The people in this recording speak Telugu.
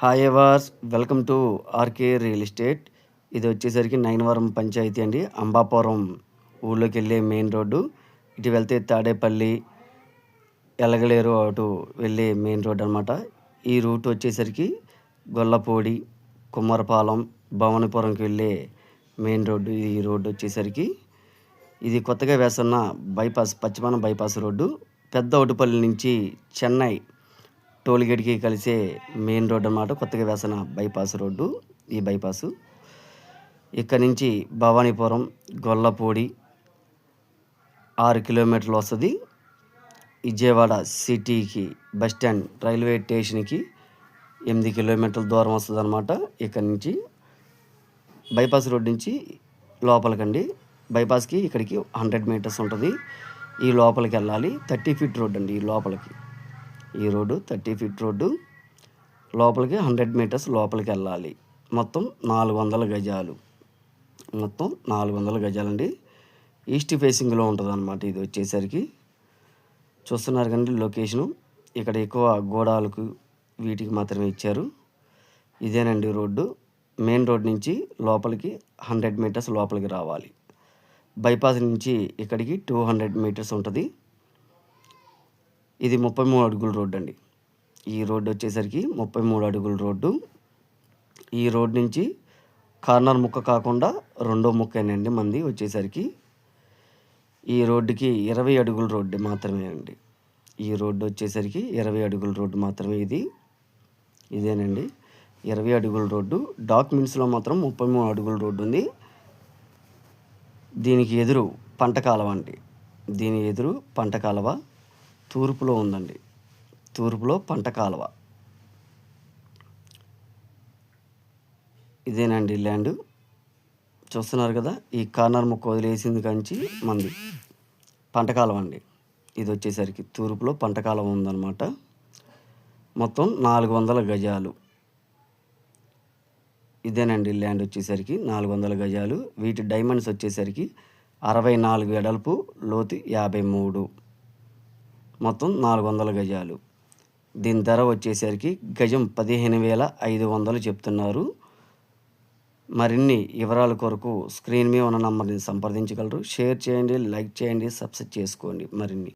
Hi everyone welcome to RK real estate ఇది వచ్చేసరికి నయనవరం పంచాయతీ అండి. అంబాపురం ఊళ్ళోకి వెళ్ళే మెయిన్ రోడ్డు. ఇటు వెళ్తే తాడేపల్లి ఎలగలేరు అటు వెళ్ళే మెయిన్ రోడ్ అనమాట ఈ రూట్ వచ్చేసరికి గొల్లపూడి కుమ్మరపాలెం భవనపురంకి వెళ్ళే మెయిన్ రోడ్డు. ఈ రోడ్డు వచ్చేసరికి ఇది కొత్తగా వేస్తున్న బైపాస్ పశ్చిమాన బైపాస్ రోడ్డు. పెద్ద ఒటుపల్లి నుంచి చెన్నై టోల్గేట్కి కలిసే మెయిన్ రోడ్ అన్నమాట. కొత్తగా వేసిన బైపాస్ రోడ్డు. ఈ బైపాసు. ఇక్కడ నుంచి భవానీపురం గొల్లపూడి ఆరు కిలోమీటర్లు వస్తుంది. విజయవాడ సిటీకి బస్ స్టాండ్ రైల్వే స్టేషన్కి ఎనిమిది కిలోమీటర్ల దూరం వస్తుంది అనమాట ఇక్కడ నుంచి. బైపాస్ రోడ్ నుంచి లోపలికండి. బైపాస్కి ఇక్కడికి హండ్రెడ్ మీటర్స్ ఉంటుంది. ఈ లోపలికి వెళ్ళాలి. థర్టీ ఫీట్ రోడ్ అండి ఈ లోపలికి. ఈ రోడ్డు థర్టీ ఫీట్ రోడ్డు. లోపలికి హండ్రెడ్ మీటర్స్ లోపలికి వెళ్ళాలి. మొత్తం నాలుగు వందల గజాలు. మొత్తం నాలుగు వందల గజాలండి. ఈస్ట్ ఫేసింగ్లో ఉంటుంది అనమాట ఇది వచ్చేసరికి. చూస్తున్నారు కండి లొకేషను. ఇక్కడ ఎక్కువ గోడాలకు వీటికి మాత్రమే ఇచ్చారు. ఇదేనండి రోడ్డు. మెయిన్ రోడ్ నుంచి లోపలికి హండ్రెడ్ మీటర్స్ లోపలికి రావాలి. బైపాస్ నుంచి ఇక్కడికి టూ హండ్రెడ్ మీటర్స్ ఉంటుంది. ఇది ముప్పై మూడు అడుగుల రోడ్డు అండి. ఈ రోడ్డు వచ్చేసరికి ముప్పై మూడు అడుగుల రోడ్డు. ఈ రోడ్ నుంచి కార్నర్ ముక్క కాకుండా రెండో ముక్కేనండి మంది వచ్చేసరికి. ఈ రోడ్డుకి ఇరవై అడుగుల రోడ్డు మాత్రమే అండి. ఈ రోడ్డు వచ్చేసరికి ఇరవై అడుగుల రోడ్డు మాత్రమే ఇది. ఇదేనండి. ఇరవై అడుగుల రోడ్డు. డాక్యుమెంట్స్లో మాత్రం ముప్పై మూడు అడుగుల రోడ్డు ఉంది. దీనికి ఎదురు పంట కాలువ అండి. దీని ఎదురు పంట కాలువ. తూర్పులో ఉందండి. తూర్పులో పంట కాలువ. ఇదేనండి ల్యాండ్. చూస్తున్నారు కదా ఈ కార్నర్ ముక్క వదిలేసింది కంచి మంది. పంట కాలువ అండి. ఇది వచ్చేసరికి తూర్పులో పంట కాలువ ఉందన్నమాట. మొత్తం నాలుగు వందల గజాలు. ఇదేనండి ల్యాండ్ వచ్చేసరికి నాలుగు వందల గజాలు. వీటి డైమండ్స్ వచ్చేసరికి అరవై నాలుగు ఎడల్పు లోతు యాభై మూడు. మొత్తం నాలుగు వందల గజాలు. దీని ధర వచ్చేసరికి గజం పదిహేను వేల ఐదు వందలు చెప్తున్నారు. మరిన్ని వివరాల కొరకు స్క్రీన్ మీద ఉన్న నంబర్ని సంప్రదించగలరు. షేర్ చేయండి లైక్ చేయండి సబ్స్క్రైబ్ చేసుకోండి. మరిన్ని